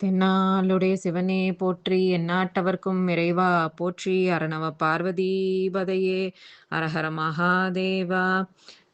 தென்னாளுடைய சிவனே போற்றி எந்நாட்டவர்க்கும் இறைவா போற்றி அரணவ பார்வதீபதையே. அரஹர மகாதேவா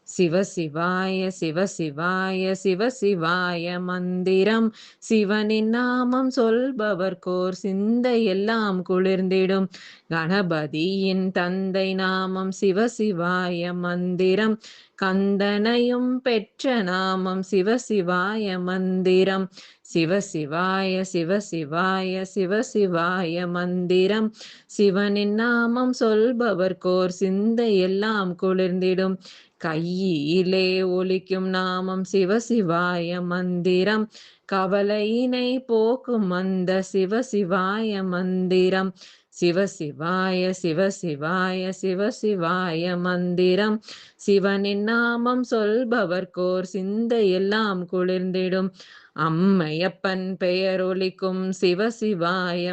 சிவ சிவாய சிவ சிவாய சிவ சிவாய மந்திரம். சிவனின் நாமம் சொல்பவர்கோர் சிந்தை எல்லாம் குளிர்ந்திடும். கணபதியின் தந்தை நாமம் சிவ சிவாய மந்திரம். கந்தனையும் பெற்ற நாமம் சிவசிவாய மந்திரம். சிவசிவாய சிவசிவாய சிவசிவாய மந்திரம். சிவனின் நாமம் சொல்பவர்கோர் சிந்தை எல்லாம் குளிர்ந்திடும். கையிலே ஒலிக்கும் நாமம் சிவசிவாய மந்திரம். கவலையினை போக்கும் அந்த சிவசிவாய மந்திரம். சிவசிவாய சிவசிவாய சிவசிவாய மந்திரம். சிவனின் நாமம் சொல்பவர்கோர் சிந்தை எல்லாம் குளிர்ந்திடும். அம்மையப்பன் பெயர் ஒலிக்கும் சிவ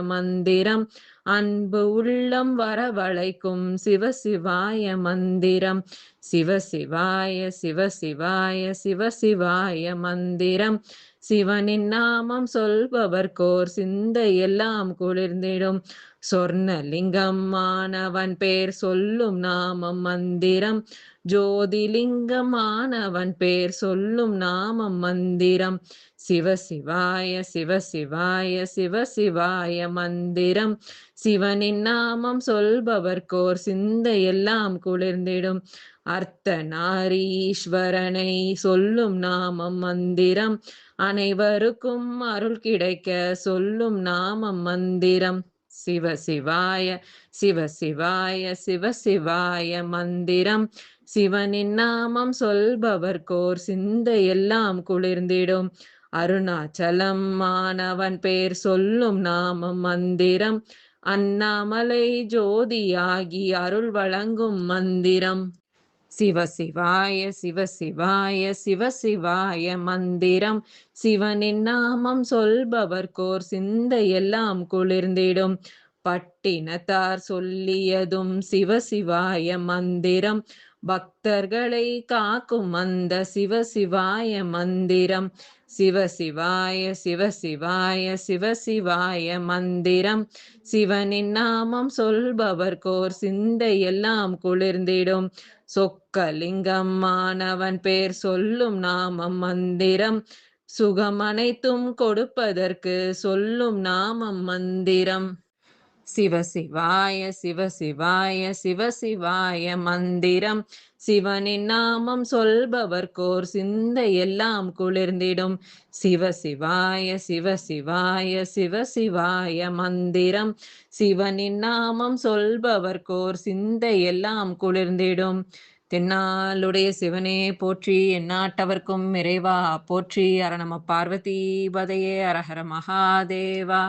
மந்திரம். அன்பு உள்ளம் வரவழைக்கும் சிவசிவாய மந்திரம். சிவசிவாய சிவசிவாய சிவசிவாய மந்திரம். சிவனின் நாமம் சொல்பவர்கோர் சிந்தை எல்லாம் குளிர்ந்திடும். சொர்ணலிங்கம் மாணவன் பேர் சொல்லும் நாமம் மந்திரம். ஜோதிலிங்கம் மாணவன் பேர் சொல்லும் நாமம் மந்திரம். சிவசிவாய சிவசிவாய சிவசிவாய மந்திரம். சிவனின் நாமம் சொல்பவர் கோர் சிந்தையெல்லாம் குளிர்ந்திடும். அர்த்த நாரீஸ்வரனை சொல்லும் நாமம் மந்திரம். அனைவருக்கும் அருள் கிடைக்க சொல்லும் நாமம் மந்திரம். சிவ சிவாய சிவ சிவாய சிவ சிவாய மந்திரம். சிவனின் நாமம் சொல்பவர் கோர் சிந்தையெல்லாம் குளிர்ந்திடும். அருணாச்சலம் மாணவன் பேர் சொல்லும் நாமம் மந்திரம். அண்ணாமலை ஜோதியாகி அருள் வழங்கும் மந்திரம். சிவசிவாய சிவசிவாய சிவசிவாய மந்திரம். சிவனின் நாமம் சொல்பவர்கோர் சிந்தை எல்லாம் குளிர்ந்திடும். பட்டினத்தார் சொல்லியதும் சிவசிவாய மந்திரம். பக்தர்களை காக்கும் அந்த சிவ சிவாய மந்திரம். சிவ சிவாய சிவ சிவாய சிவ சிவாய மந்திரம். சிவனின் நாமம் சொல்பவர்கோர் சிந்தை எல்லாம் குளிர்ந்திடும். சொக்கலிங்கம் மாணவன் பேர் சொல்லும் நாமம் மந்திரம். சுகம் அனைத்தும் கொடுப்பதற்கு சொல்லும் நாமம் மந்திரம். சிவ சிவாய சிவ சிவாய சிவ சிவாய மந்திரம். சிவனின் நாமம் சொல்பவர்கோர் சிந்தை எல்லாம் குளிர்ந்திடும். சிவ சிவாய சிவ சிவாய சிவ சிவாய மந்திரம். சிவனின் நாமம் சொல்பவர்கோர் சிந்தை எல்லாம் குளிர்ந்திடும். தென்னாளுடைய சிவனே போற்றி எந்நாட்டவர்க்கும் இறைவா போற்றி. அரணம பார்வதி பதையே அரஹர மகாதேவா.